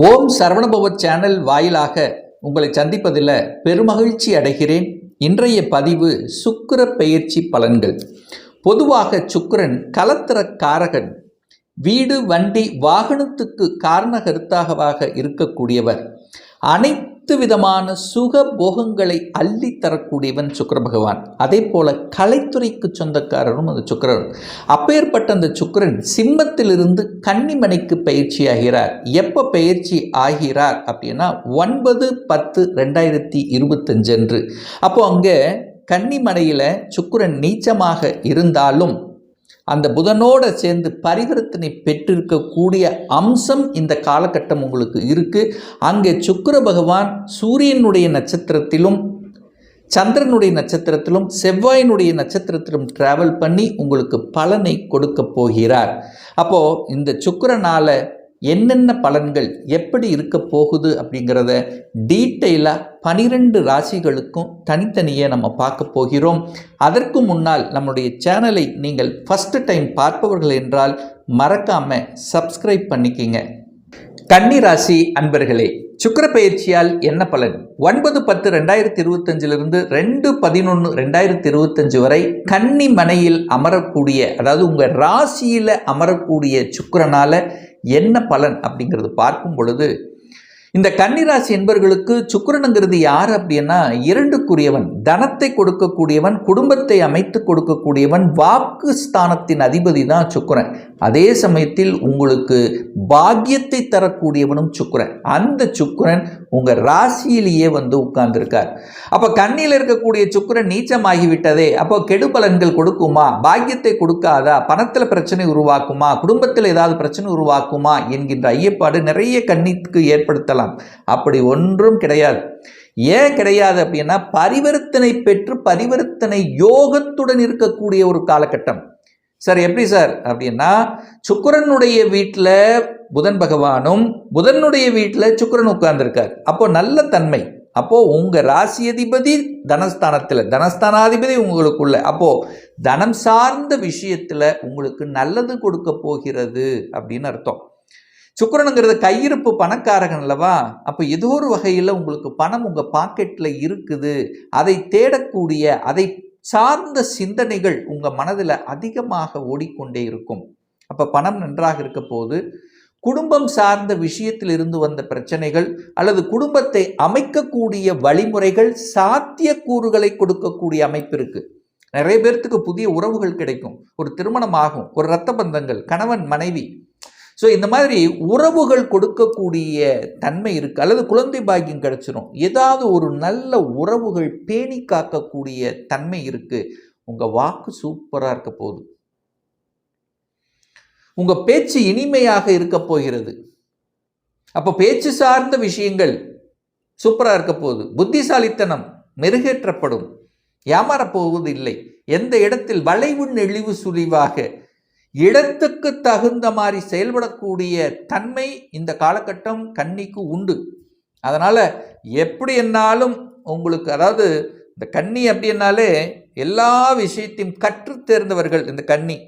ஓம் Saravanabhava channel வாயிலாக உங்களை சந்திப்பதில் பெருமகிழ்ச்சி அடைகிறேன். இன்றைய பதிவு சுக்கர பெயர்ச்சி பலன்கள். பொதுவாக சுக்கரன் கலத்திர காரகன் வீடு வண்டி வாகனத்துக்கு காரணகர்த்தாகவாக இருக்கக்கூடியவர். அனைத்து விதமான சுக போகங்களை அள்ளி தரக்கூடியவன் சுக்கிர பகவான். அதே போல கலைத்துறைக்கு சொந்தக்காரரும் அந்த சுக்கிரன் அப்பேற்பட்ட அந்த சுக்கிரன் சிம்மத்திலிருந்து கன்னிமனைக்கு பயிற்சி ஆகிறார். எப்போ பயிற்சி ஆகிறார் அப்படின்னா ஒன்பது பத்து ரெண்டாயிரத்தி இருபத்தஞ்சு அன்று. அப்போ அங்கே கன்னிமனையில் சுக்கிரன் நீச்சமாக இருந்தாலும் அந்த புதனோடு சேர்ந்து பரிவர்த்தனை பெற்றிருக்கக்கூடிய அம்சம் இந்த காலகட்டம் உங்களுக்கு இருக்குது அங்கே சுக்கிர பகவான் சூரியனுடைய நட்சத்திரத்திலும் சந்திரனுடைய நட்சத்திரத்திலும் செவ்வாயினுடைய நட்சத்திரத்திலும் டிராவல் பண்ணி உங்களுக்கு பலனை கொடுக்க போகிறார். அப்போது இந்த சுக்கிரனால என்னென்ன பலன்கள் எப்படி இருக்க போகுது அப்படிங்கிறத டீட்டெயிலாக பனிரெண்டு ராசிகளுக்கும் தனித்தனியே நம்ம பார்க்க போகிறோம். அதற்கு முன்னால் நம்முடைய சேனலை நீங்கள் ஃபஸ்ட்டு டைம் பார்ப்பவர்கள் என்றால் மறக்காமல் சப்ஸ்கிரைப் பண்ணிக்கிங்க. கன்னி ராசி அன்பர்களே சுக்கிர பயிற்சியால் என்ன பலன்? ஒன்பது பத்து ரெண்டாயிரத்தி இருபத்தஞ்சிலிருந்து ரெண்டு பதினொன்று ரெண்டாயிரத்தி இருபத்தஞ்சு வரை கன்னி மனையில் அமரக்கூடிய அதாவது உங்கள் ராசியில் அமரக்கூடிய சுக்கரனால் என்ன பலன் அப்படிங்கிறது பார்க்கும் பொழுது இந்த கன்னிராசி என்பவர்களுக்கு சுக்கிரனுங்கிறது யார் அப்படின்னா இரண்டுக்குரியவன். தனத்தை கொடுக்கக்கூடியவன் குடும்பத்தை அமைத்து கொடுக்கக்கூடியவன் வாக்கு ஸ்தானத்தின் அதிபதி தான் சுக்கிரன். அதே சமயத்தில் உங்களுக்கு பாக்கியத்தை தரக்கூடியவனும் சுக்கிரன். அந்த சுக்கிரன் உங்கள் ராசியிலேயே வந்து உட்கார்ந்துருக்கார். அப்போ கண்ணியில் இருக்கக்கூடிய சுக்கிரன் நீச்சமாகிவிட்டதே. அப்போ கெடு பலன்கள் கொடுக்குமா? பாக்கியத்தை கொடுக்காதா? பணத்தில் பிரச்சனை உருவாக்குமா? குடும்பத்தில் ஏதாவது பிரச்சனை உருவாக்குமா? என்கின்ற ஐயப்பாடு நிறைய கண்ணிக்கு ஏற்படுத்தலாம். அப்படி ஒன்றும் கிடையாது. ஏன் கிடையாது அப்படின்னா பரிவர்த்தனை பெற்று பரிவர்த்தனை யோகத்துடன் இருக்கக்கூடிய ஒரு காலகட்டம். சார் எப்படி சார்? அப்படின்னா சுக்கிரனுடைய வீட்டில் புதன் பகவானும் புதனுடைய வீட்டில் சுக்கிரன் உட்கார்ந்துருக்கார். அப்போ நல்ல தன்மை. அப்போ உங்க ராசி அதிபதி தனஸ்தானத்தில் தனஸ்தானாதிபதி உங்களுக்குள்ள. அப்போ தனம் சார்ந்த விஷயத்துல உங்களுக்கு நல்லது கொடுக்க போகிறது அப்படின்னு அர்த்தம். சுக்கரனுங்கிறது கையிருப்பு பணக்காரகன் அல்லவா? அப்போ ஏதோ ஒரு வகையில் உங்களுக்கு பணம் உங்கள் பாக்கெட்டில் இருக்குது. அதை தேடக்கூடிய அதை சார்ந்த சிந்தனைகள் உங்கள் மனதில் அதிகமாக ஓடிக்கொண்டே இருக்கும். அப்போ பணம் நன்றாக இருக்க போது குடும்பம் சார்ந்த விஷயத்தில் இருந்து வந்த பிரச்சனைகள் அல்லது குடும்பத்தை அமைக்கக்கூடிய வழிமுறைகள் சாத்தியக்கூறுகளை கொடுக்கக்கூடிய அமைப்பு இருக்குது நிறைய பேர்த்துக்கு புதிய உறவுகள் கிடைக்கும். ஒரு திருமணம் ஆகும் ஒரு இரத்த பந்தங்கள் கணவன் மனைவி ஸோ இந்த மாதிரி உறவுகள் கொடுக்கக்கூடிய தன்மை இருக்கு. அல்லது குழந்தை பாக்கியம் கிடச்சிரும். ஏதாவது ஒரு நல்ல உறவுகள் பேணி காக்கக்கூடிய தன்மை இருக்கு. உங்கள் வாக்கு சூப்பராக இருக்க போகுது. உங்கள் பேச்சு இனிமையாக இருக்க போகிறது. அப்போ பேச்சு சார்ந்த விஷயங்கள் சூப்பராக இருக்க போகுது. புத்திசாலித்தனம் மெருகேற்றப்படும். ஏமாறப்போவது இல்லை எந்த இடத்தில் வளைவு நெளிவு சுழிவாக இடத்துக்கு தகுந்த மாதிரி செயல்படக்கூடிய தன்மை இந்த காலகட்டம் கன்னிக்கு உண்டு. அதனால் எப்படி என்னாலும் உங்களுக்கு அதாவது இந்த கன்னி அப்படின்னாலே எல்லா விஷயத்தையும் கற்று தேர்ந்தவர்கள் இந்த கன்னி.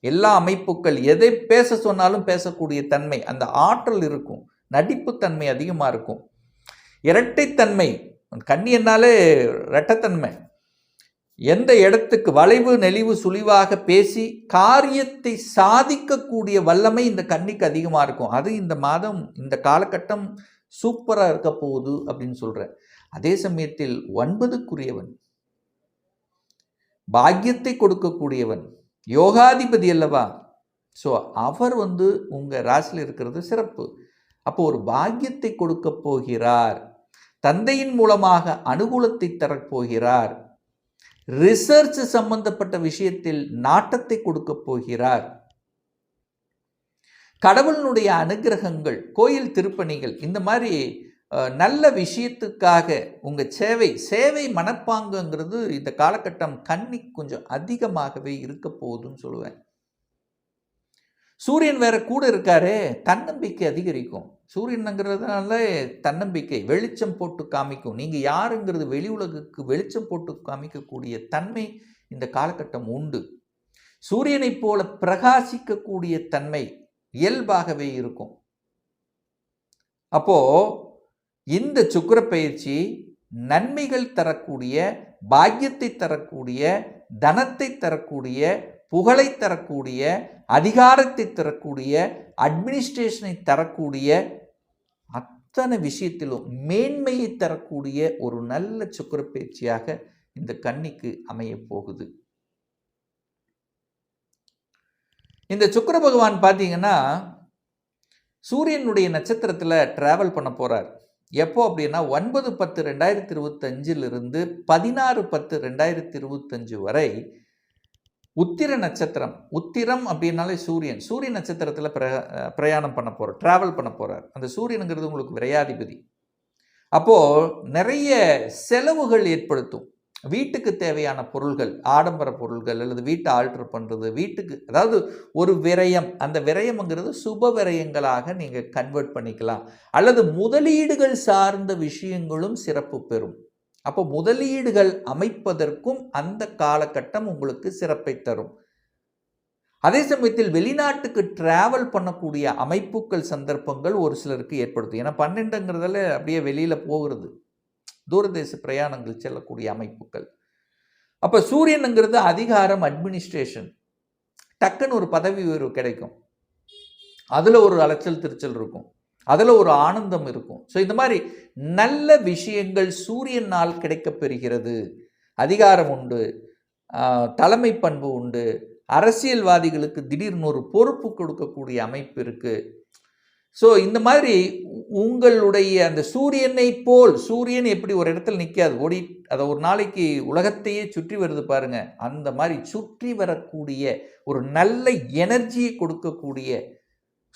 எல்லா அமைப்புகள் எதை பேச சொன்னாலும் பேசக்கூடிய தன்மை அந்த ஆற்றல் இருக்கும் நடிப்புத்தன்மை அதிகமாக இருக்கும். இரட்டைத்தன்மை கன்னி என்னாலே இரட்டைத்தன்மை. எந்த இடத்துக்கு வளைவு நெளிவு சுழிவாக பேசி காரியத்தை சாதிக்கக்கூடிய வல்லமை இந்த கன்னிக்கு அதிகமாக இருக்கும். அது இந்த மாதம் இந்த காலகட்டம் சூப்பராக இருக்க போகுது அப்படின்னு சொல்கிறேன் அதே சமயத்தில் ஒன்பதுக்குரியவன் பாக்கியத்தை கொடுக்கக்கூடியவன் யோகாதிபதி அல்லவா? ஸோ அவர் வந்து உங்கள் ராசியில் இருக்கிறது சிறப்பு. அப்போ ஒரு பாக்கியத்தை கொடுக்க போகிறார். தந்தையின் மூலமாக அனுகூலத்தை தரப்போகிறார் ரிசர்ச் சம்பந்தப்பட்ட விஷயத்தில் நாட்டத்தை கொடுக்க போகிறார். கடவுளினுடைய அனுகிரகங்கள் கோயில் திருப்பணிகள் இந்த மாதிரி நல்ல விஷயத்துக்காக உங்கள் சேவை சேவை மனப்பாங்குங்கிறது இந்த காலகட்டம் கண்ணி கொஞ்சம் அதிகமாகவே இருக்க போகுதுன்னு சொல்லுவேன். சூரியன் வேற கூட இருக்காரு தன்னம்பிக்கை அதிகரிக்கும். சூரியனுங்கிறதுனால தன்னம்பிக்கை வெளிச்சம் போட்டு காமிக்கும். நீங்கள் யாருங்கிறது வெளி உலகுக்கு வெளிச்சம் போட்டு காமிக்கக்கூடிய தன்மை இந்த காலகட்டம் உண்டு. சூரியனைப் போல பிரகாசிக்கக்கூடிய தன்மை இயல்பாகவே இருக்கும். அப்போ இந்த சுக்கிர பயிற்சி நன்மைகள் தரக்கூடிய பாக்கியத்தை தரக்கூடிய தனத்தை தரக்கூடிய புகழை தரக்கூடிய அதிகாரத்தை தரக்கூடிய அட்மினிஸ்ட்ரேஷனை தரக்கூடிய அத்தனை விஷயத்திலும் மேன்மையை தரக்கூடிய ஒரு நல்ல சுக்கிர பயிற்சியாக இந்த கன்னிக்கு அமையப் போகுது. இந்த சுக்கர பகவான் பார்த்தீங்கன்னா சூரியனுடைய நட்சத்திரத்தில் டிராவல் பண்ண போகிறார் எப்போ அப்படின்னா ஒன்பது பத்து ரெண்டாயிரத்தி இருபத்தஞ்சிலிருந்து பதினாறு பத்து ரெண்டாயிரத்தி இருபத்தஞ்சு வரை உத்திர நட்சத்திரம் உத்திரம் அப்படின்னாலே சூரியன். சூரிய நட்சத்திரத்தில் பிர பிரயாணம் பண்ண போகிறார் ட்ராவல் பண்ண போகிறார் அந்த சூரியனுங்கிறது உங்களுக்கு விரையாதிபதி. அப்போது நிறைய செலவுகள் ஏற்படுத்தும். வீட்டுக்கு தேவையான பொருள்கள் ஆடம்பர பொருள்கள் அல்லது வீட்டை ஆல்ட்ரு பண்ணுறது வீட்டுக்கு அதாவது ஒரு விரயம். அந்த விரயம்ங்கிறது சுப விரயங்களாக நீங்கள் கன்வெர்ட் பண்ணிக்கலாம். அல்லது முதலீடுகள் சார்ந்த விஷயங்களும் சிறப்பு பெறும். அப்போ முதலீடுகள் அமைப்பதற்கும் அந்த காலகட்டம் உங்களுக்கு சிறப்பை தரும். அதே சமயத்தில் வெளிநாட்டுக்கு டிராவல் பண்ணக்கூடிய அமைப்புகள் சந்தர்ப்பங்கள் ஒரு சிலருக்கு ஏற்படுத்தும். ஏன்னா பன்னெண்டுங்கிறதுல அப்படியே வெளியில் போகிறது. தூரதேச பிரயாணங்கள் செல்லக்கூடிய அமைப்புகள் அப்போ சூரியனுங்கிறது அதிகாரம் அட்மினிஸ்ட்ரேஷன் டக்குன்னு ஒரு பதவி உயர்வு கிடைக்கும். அதில் ஒரு அலைச்சல் திருச்சல் இருக்கும். அதில் ஒரு ஆனந்தம் இருக்கும். ஸோ இந்த மாதிரி நல்ல விஷயங்கள் சூரியனால் கிடைக்கப் பெறுகிறது அதிகாரம் உண்டு. தலைமை பண்பு உண்டு. அரசியல்வாதிகளுக்கு திடீர்னு ஒரு பொறுப்பு கொடுக்கக்கூடிய அமைப்பு இருக்குது ஸோ இந்த மாதிரி உங்களுடைய அந்த சூரியனை போல் சூரியன் எப்படி ஒரு இடத்துல நிற்காது ஓடி அதை ஒரு நாளைக்கு உலகத்தையே சுற்றி வருது பாருங்க. அந்த மாதிரி சுற்றி வரக்கூடிய ஒரு நல்ல எனர்ஜியை கொடுக்கக்கூடிய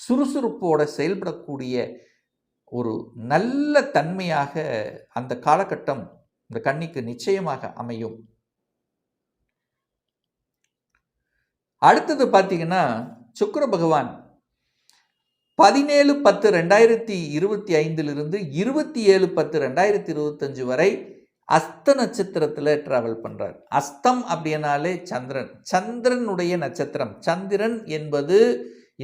சுறுசுறுப்போடு செயல்படக்கூடிய ஒரு நல்ல தன்மையாக அந்த காலகட்டம் இந்த கண்ணிக்கு நிச்சயமாக அமையும். அடுத்தது பார்த்தீங்கன்னா சுக்கர பகவான். பதினேழு பத்து ரெண்டாயிரத்தி இருபத்தி ஐந்திலிருந்து இருபத்தி ஏழு பத்து ரெண்டாயிரத்தி இருபத்தஞ்சு வரை அஸ்த நட்சத்திரத்தில் ட்ராவல் பண்ணுறார் அஸ்தம் அப்படின்னாலே சந்திரன். சந்திரனுடைய நட்சத்திரம். சந்திரன் என்பது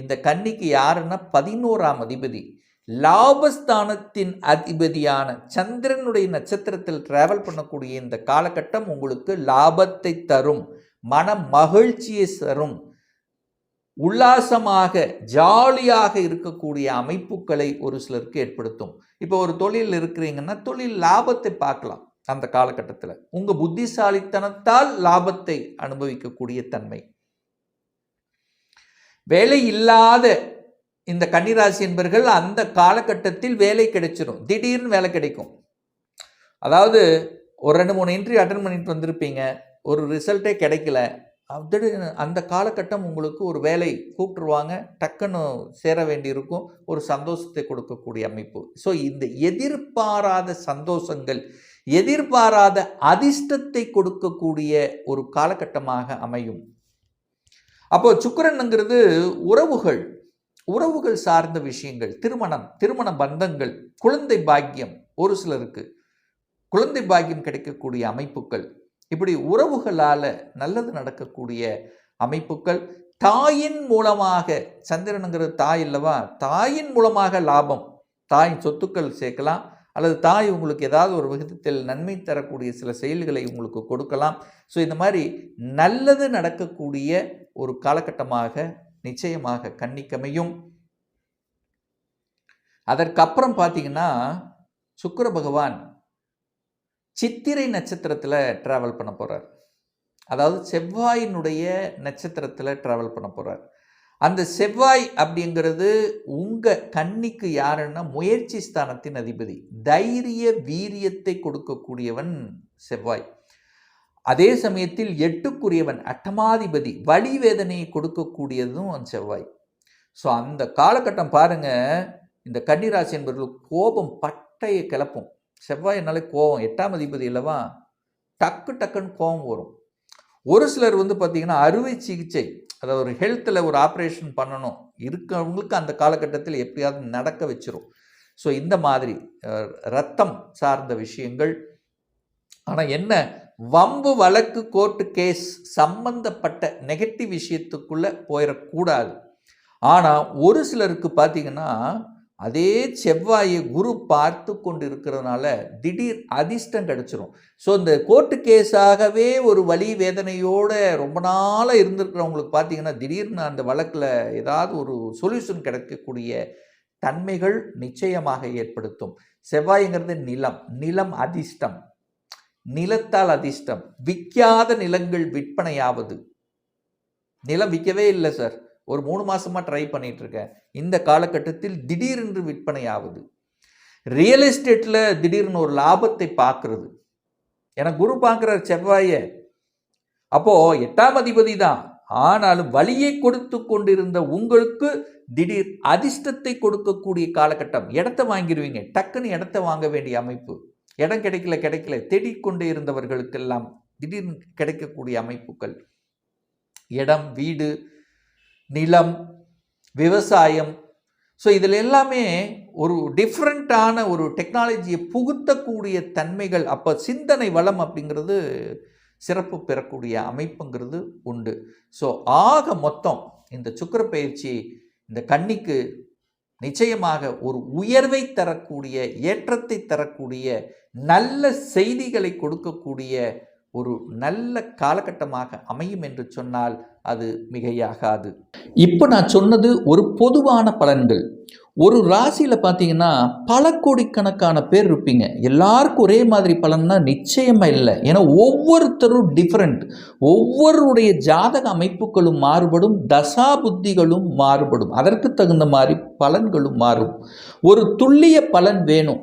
இந்த கன்னிக்கு யாருன்னா பதினோராம் அதிபதி. லாபஸ்தானத்தின் அதிபதியான சந்திரனுடைய நட்சத்திரத்தில் டிராவல் பண்ணக்கூடிய இந்த காலகட்டம் உங்களுக்கு லாபத்தை தரும் மன மகிழ்ச்சியை தரும். உல்லாசமாக ஜாலியாக இருக்கக்கூடிய அமைப்புகளை ஒரு சிலருக்கு ஏற்படுத்தும். இப்போ ஒரு தொழில் இருக்கிறீங்கன்னா தொழில் லாபத்தை பார்க்கலாம் அந்த காலகட்டத்தில். உங்கள் புத்திசாலித்தனத்தால் லாபத்தை அனுபவிக்கக்கூடிய தன்மை. வேலை இல்லாத இந்த கன்னிராசி என்பர்கள் அந்த காலகட்டத்தில் வேலை கிடைச்சிரும். திடீர்னு வேலை கிடைக்கும். அதாவது ஒரு ரெண்டு மூணு இன்ட்ரி அட்டன் பண்ணிட்டு வந்திருப்பீங்க. ஒரு ரிசல்ட்டே கிடைக்கல. திடீர்னு அந்த காலகட்டம் உங்களுக்கு ஒரு வேலை கூப்பிட்டுருவாங்க டக்குன்னு சேர வேண்டியிருக்கும். ஒரு சந்தோஷத்தை கொடுக்கக்கூடிய அமைப்பு. ஸோ இந்த எதிர்பாராத சந்தோஷங்கள் எதிர்பாராத அதிர்ஷ்டத்தை கொடுக்கக்கூடிய ஒரு காலகட்டமாக அமையும். அப்போ சுக்கிரனுங்கிறது உறவுகள் உறவுகள் சார்ந்த விஷயங்கள் திருமணம் திருமண பந்தங்கள் குழந்தை பாக்கியம் ஒரு சிலருக்கு. குழந்தை பாக்கியம் கிடைக்கக்கூடிய அமைப்புகள். இப்படி உறவுகளால் நல்லது நடக்கக்கூடிய அமைப்புகள். தாயின் மூலமாக சந்திரனுங்கிறது தாய் இல்லவா தாயின் மூலமாக லாபம். தாயின் சொத்துக்கள் சேர்க்கலாம். அல்லது தாய் உங்களுக்கு ஏதாவது ஒரு விகிதத்தில் நன்மை தரக்கூடிய சில செயல்களை உங்களுக்கு கொடுக்கலாம். ஸோ இந்த மாதிரி நல்லது நடக்கக்கூடிய ஒரு காலகட்டமாக நிச்சயமாக கன்னிக்கமையும். அதற்கப்புறம் பார்த்தீங்கன்னா சுக்கர பகவான் சித்திரை நட்சத்திரத்தில் ட்ராவல் பண்ண போகிறார் அதாவது செவ்வாயினுடைய நட்சத்திரத்தில் ட்ராவல் பண்ண போகிறார் அந்த செவ்வாய் அப்படிங்கிறது உங்கள் கன்னிக்கு யாருன்னா முயற்சி ஸ்தானத்தின் அதிபதி. தைரிய வீரியத்தை கொடுக்கக்கூடியவன் செவ்வாய். அதே சமயத்தில் எட்டுக்குரியவன் அட்டமாதிபதி வலி வேதனையை கொடுக்கக்கூடியதும் அந்த செவ்வாய். ஸோ அந்த காலகட்டம் பாருங்க இந்த கன்னிராசி என்பவர்கள் கோபம் பட்டையை கிளப்பும். செவ்வாயினாலே கோபம் எட்டாம் அதிபதி அல்லவா? டக்கு டக்குன்னு கோபம் வரும். ஒரு சிலர் வந்து பார்த்திங்கன்னா அறுவை சிகிச்சை அதாவது ஒரு ஹெல்த்தில் ஒரு ஆப்ரேஷன் பண்ணணும் இருக்கவங்களுக்கு அந்த காலகட்டத்தில் எப்படியாவது நடக்க வச்சிரும். ஸோ இந்த மாதிரி ரத்தம் சார்ந்த விஷயங்கள். ஆனால் என்ன? வம்பு வழக்கு கோர்ட்டு கேஸ் சம்பந்தப்பட்ட நெகட்டிவ் விஷயத்துக்குள்ளே போயிடக்கூடாது. ஆனால் ஒரு சிலருக்கு பார்த்தீங்கன்னா அதே செவ்வாயை குரு பார்த்து கொண்டு இருக்கிறதுனால திடீர் அதிர்ஷ்டம் கிடச்சிரும். ஸோ இந்த கோர்ட்டு கேஸாகவே ஒரு வலி வேதனையோடு ரொம்ப நாளாக இருந்திருக்கிறவங்களுக்கு பார்த்தீங்கன்னா திடீர்னு அந்த வழக்கில் ஏதாவது ஒரு சொல்யூஷன் கிடைக்கக்கூடிய தன்மைகள் நிச்சயமாக ஏற்படுத்தும். செவ்வாய்ங்கிறது நிலம் நிலம் அதிர்ஷ்டம். நிலத்தால் அதிர்ஷ்டம். விற்காத நிலங்கள் விற்பனையாவது. நிலம் விற்கவே இல்லை சார் ஒரு மூணு மாசமா ட்ரை பண்ணிட்டு இருக்கேன் இந்த காலகட்டத்தில் திடீரென்று விற்பனை ஆகுது ரியல் எஸ்டேட்டில் திடீர்னு ஒரு லாபத்தை பார்க்கறது. ஏன்னா குரு பார்க்குறார் செவ்வாயை. அப்போ எட்டாம் அதிபதி தான். ஆனாலும் வழியை கொடுத்து கொண்டிருந்த உங்களுக்கு திடீர் அதிர்ஷ்டத்தை கொடுக்கக்கூடிய காலகட்டம். இடத்த வாங்கிடுவீங்க டக்குன்னு இடத்த வாங்க வேண்டிய அமைப்பு. இடம் கிடைக்கல கிடைக்கல. தேடிக்கொண்டே இருந்தவர்களுக்கெல்லாம் திடீர்னு கிடைக்கக்கூடிய அமைப்புகள். இடம் வீடு நிலம் விவசாயம். ஸோ இதில் எல்லாமே ஒரு டிஃப்ரெண்ட்டான ஒரு டெக்னாலஜியை புகுத்தக்கூடிய தன்மைகள் அப்போ சிந்தனை வளம் அப்படிங்கிறது சிறப்பு பெறக்கூடிய அமைப்புங்கிறது உண்டு. ஸோ ஆக மொத்தம் இந்த சுக்கர பயிற்சி இந்த கன்னிக்கு நிச்சயமாக ஒரு உயர்வை தரக்கூடிய ஏற்றத்தை தரக்கூடிய நல்ல செய்திகளை கொடுக்கக்கூடிய ஒரு நல்ல காலகட்டமாக அமையும் என்று சொன்னால் அது மிகையாகாது. இப்போ நான் சொன்னது ஒரு பொதுவான பலன்கள். ஒரு ராசியில் பார்த்தீங்கன்னா பல கோடிக்கணக்கான பேர் இருப்பீங்க. எல்லாருக்கும் ஒரே மாதிரி பலன்னா நிச்சயமாக இல்லை. ஏன்னா ஒவ்வொருத்தரும் டிஃப்ரெண்ட் ஒவ்வொருடைய ஜாதக அமைப்புகளும் மாறுபடும் தசா புத்திகளும் மாறுபடும். அதற்கு தகுந்த மாதிரி பலன்களும் மாறும். ஒரு துல்லிய பலன் வேணும்.